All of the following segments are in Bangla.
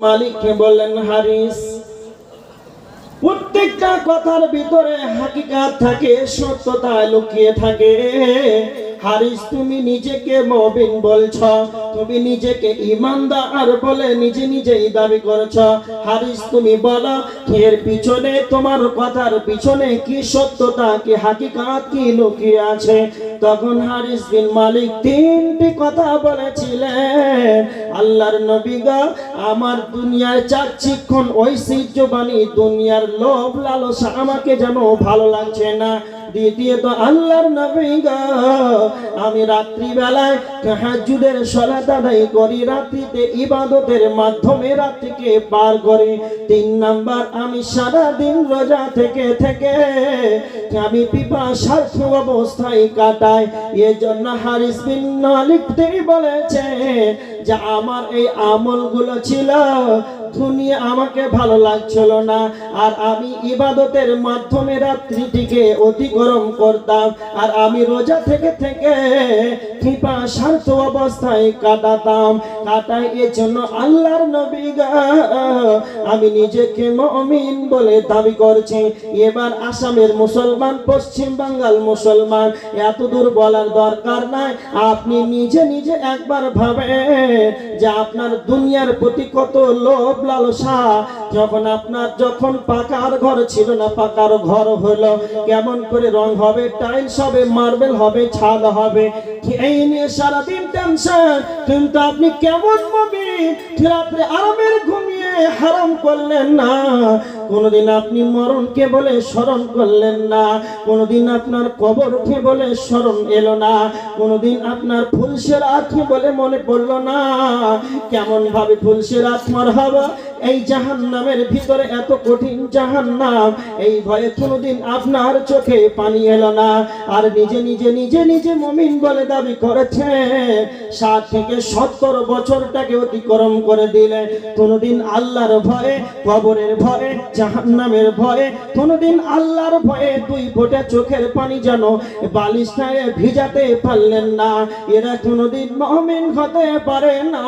মালিককে বললেন হারিস প্রত্যেকটা কথার ভিতরে হাকিকাত থাকে সত্যতা লুকিয়ে থাকে। হারিস, তুমি নিজেকে মবিন বলছ। তুমি নিজেকে ইমানদার বলে নিজে নিজেই দাবি করছ। হারিস, তুমি বলো, এর পিছনে তোমার কথার পিছনে কি সত্যতা, কি হাকিকাত, কি লুকিয়ে আছে? তখন হারিস বিন মালিক তিনটি কথা বলেছিলেন। আল্লাহর নবী গা, আমার দুনিয়ার চাকচিক্ষণ ঐশ্বর্যবাণী দুনিয়ার লোভ লালসা আমাকে যেন ভালো লাগছে না। দ্বিতীয়ত আল্লাহর নবী গা। আমি রাত্রিবেলায় তাহাজ্জুদের সালাত আদায় করি, রাত্রিতে ইবাদতের মাধ্যমে রাত্রিকে পার করি। তিন নাম্বার, আমি সারা দিন রোজা থেকে থেকে আমি পিপাসার্থ অবস্থায় কাটাই। এজন্য হারিস বিন মালিক বলেছে যে, আমার এই আমলগুলো ছিল দুনিয়া আমাকে ভালো লাগছিল না, আর আমি ইবাদতের মাধ্যমে রাত্রিটিকে অতিক্রম করতাম, আর আমি রোজা থেকে থেকে কৃপা স্বার্থ অবস্থায় কাটাতাম, কাটাই এর জন্য আল্লাহর নবী আমি নিজেকে মমিন বলে দাবি করছি। এবার আসামের মুসলমান, পশ্চিম বাঙ্গাল মুসলমান, এত দূর বলার দরকার নাই। আপনি নিজে নিজে একবার ভাবে যে আপনার দুনিয়ার প্রতি কত লোভ লালসা, যখন আপনার যখন পাকার ঘর ছিল না, পাকার ঘর হলো কেমন করে রং হবে টাইলস হবে মার্বেল হবে, ছাদ হবে, এই নিয়ে সারাদিন টেনশন কিন্তু আপনি কেমন রাত্রে আরামের ঘুমিয়ে হারাম করলেন না। কোনদিন আপনি মরণকে বলে স্মরণ করলেন না, কোনদিন আপনার কবরকে বলে স্মরণ এলো না, কোনদিন আপনার ফুলসের আত্মী বলে মনে পড়ল না। কেমন ভাবে ফুলসের আত্মার হবা এই জাহান নামের ভিতরে এত কঠিন জাহান নাম এই ভয়ে কোনোদিন আপনার চোখে পানি এলো না। আর নিজে নিজে নিজে নিজে মমিন বলে দাবি করেছে, ষাট থেকে সত্তর বছরটাকে অতিক্রম করে দিলে। কোনোদিন আল্লাহর ভয়ে, কবরের ভয়ে জাহান নামের ভয়ে, কোনোদিন আল্লাহর ভয়ে দুই ফোঁটা চোখের পানি যেন বালিশটায় ভিজাতে পারলেন না। এরা কোনোদিন মমিন হতে পারে না।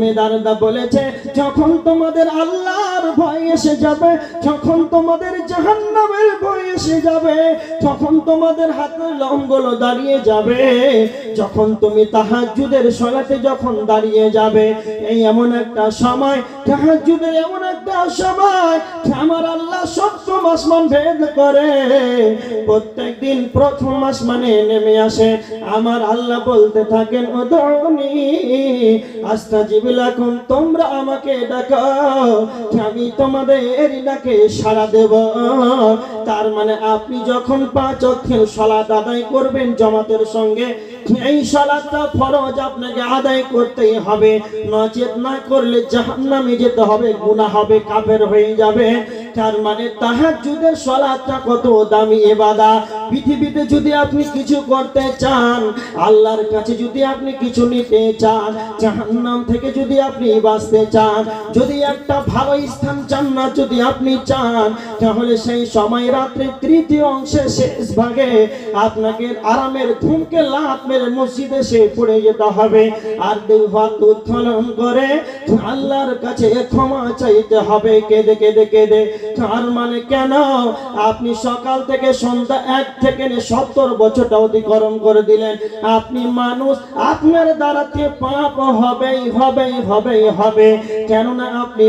মেদারদা বলেছে, যখন তোমাদের আল্লাহর ভয় এসে যাবে, যখন তোমাদের জাহান্নামের ভয় এসে যাবে তখন তোমাদের হাতে লঙ্গল দাঁড়িয়ে যাবে, যখন তুমি তাহাজ্জুদের সলাতে যখন দাঁড়িয়ে যাবে, এই এমন একটা সময়, তাহাজ্জুদের এমন একটা সময় আমার আল্লাহ সপ্তম আসমান ভেদ করে। প্রত্যেক দিন প্রথম আসমানে নেমে আসে। আমার আল্লাহ বলতে থাকেন, ও ধরনি আস্তা জিবিলাকুম তোমরা আমাকে ডাকাও আমি তোমাদের ডাকে সাড়া দেব। তার মানে আপনি যখন পাঁচ অক্ষের সলাত আদায় করবেন জমাতের সঙ্গে এই সালাতটা ফরজ আপনাকে আদায় করতেই হবে। নচেত না করলে জাহান্নামে যেতে হবে, গুনাহ হবে, কাফের হয়ে যাবে। তার মানে তাহাজ্জুদের সলাতটা কত দামি এবাদা। পৃথিবীতে যদি আপনি কিছু করতে চান, আল্লাহর কাছে যদি আপনি কিছু নিতে চান, জাহান্নাম থেকে যদি আপনি বাঁচতে চান, যদি একটা ভালো স্থান চান না যদি আপনি চান, তাহলে সেই সময় রাত্রে তৃতীয় অংশে শেষ ভাগে আপনাকে আরামের ঘুমকে লাভ মেরে মসজিদে সে পড়ে যেতে হবে। আর দুহাত উত্তোলন করে আল্লাহর কাছে ক্ষমা চাইতে হবে। কেঁদে কেঁদে কেঁদে তার মানে কেন? আপনি সকাল থেকে সন্ধ্যা এক থেকে সত্তর বছরটা অতিক্রম করে দিলেন। আপনি মানুষ, আপনার দ্বারাতে পাপ হবেই হবেই হবেই, হবে। কেননা আপনি